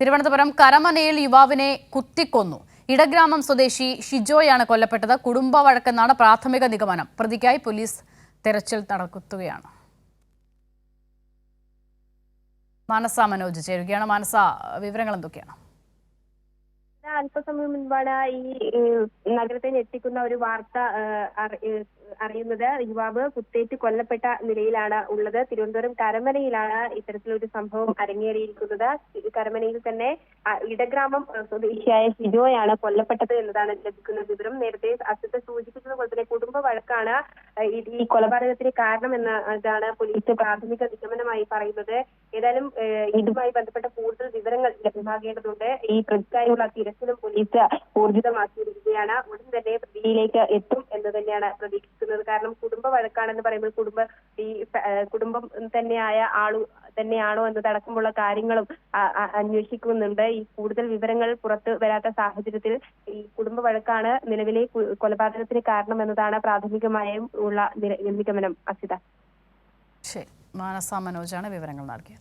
തിരുവനന്തപുരം കരമനയിൽ യുവാവിനെ കുത്തിക്കൊന്നു. ഇടഗ്രാമം സ്വദേശി ഷിജോയാണ് കൊല്ലപ്പെട്ടത്. കുടുംബ വഴക്കെന്നാണ് പ്രാഥമിക നിഗമനം. പ്രതിക്കായി പോലീസ് തെരച്ചിൽ നടത്തുകയാണ്. മാനസ മനോജ് ചേരുകയാണ്. മാനസ വിവരങ്ങൾ എന്തൊക്കെയാണ്? അല്പസമയം മുൻപാണ് ഈ നഗരത്തെ ഞെട്ടിക്കുന്ന ഒരു വാർത്ത അറിയുന്നത്. യുവാവ് കുത്തേറ്റ് കൊല്ലപ്പെട്ട നിലയിലാണ് ഉള്ളത്. തിരുവനന്തപുരം കരമനയിലാണ് ഇത്തരത്തിലൊരു സംഭവം അരങ്ങേറിയിരിക്കുന്നത്. കരമനയിൽ തന്നെ ഇടഗ്രാമം സ്വദേശിയായ ഷിജോയാണ് കൊല്ലപ്പെട്ടത് എന്നതാണ് ലഭിക്കുന്ന വിവരം. നേരത്തെ അസിത്ത് സൂചിപ്പിച്ചതുപോലെ തന്നെ കുടുംബ വഴക്കാണ് ഈ- ഈ കൊലപാതകത്തിന് കാരണം ഇതാണ് പോലീസ് പ്രാഥമിക നിഗമനമായി പറയുന്നത്. ഏതായാലും ഇതുമായി ബന്ധപ്പെട്ട കൂടുതൽ വിവരങ്ങൾ ലഭ്യമാകേണ്ടതുണ്ട് ഈ പ്രതിക്കായുള്ള തിരച്ചിലും പോലീസ് ഊർജിതമാക്കിയിരിക്കുകയാണ്. ഉടൻ തന്നെ പ്രതിയിലേക്ക് എത്തും എന്ന് തന്നെയാണ് പ്രതീക്ഷിക്കുന്നത്. കാരണം കുടുംബ വഴക്കാണെന്ന് പറയുമ്പോൾ കുടുംബ ഈ കുടുംബം തന്നെയായ ആളു തന്നെയാണോ എന്നതടക്കമുള്ള കാര്യങ്ങളും അന്വേഷിക്കുന്നുണ്ട്. ഈ കൂടുതൽ വിവരങ്ങൾ പുറത്തു വരാത്ത സാഹചര്യത്തിൽ ഈ കുടുംബ വഴക്കാണ് നിലവിലെ കൊലപാതകത്തിന് കൊലപാതകത്തിന് കാരണമെന്നതാണ് പ്രാഥമികമായും ഉള്ള നിഗമനം. അസിത. ശരി. മാനസ മനോജാണ് വിവരങ്ങൾ നൽകിയത്.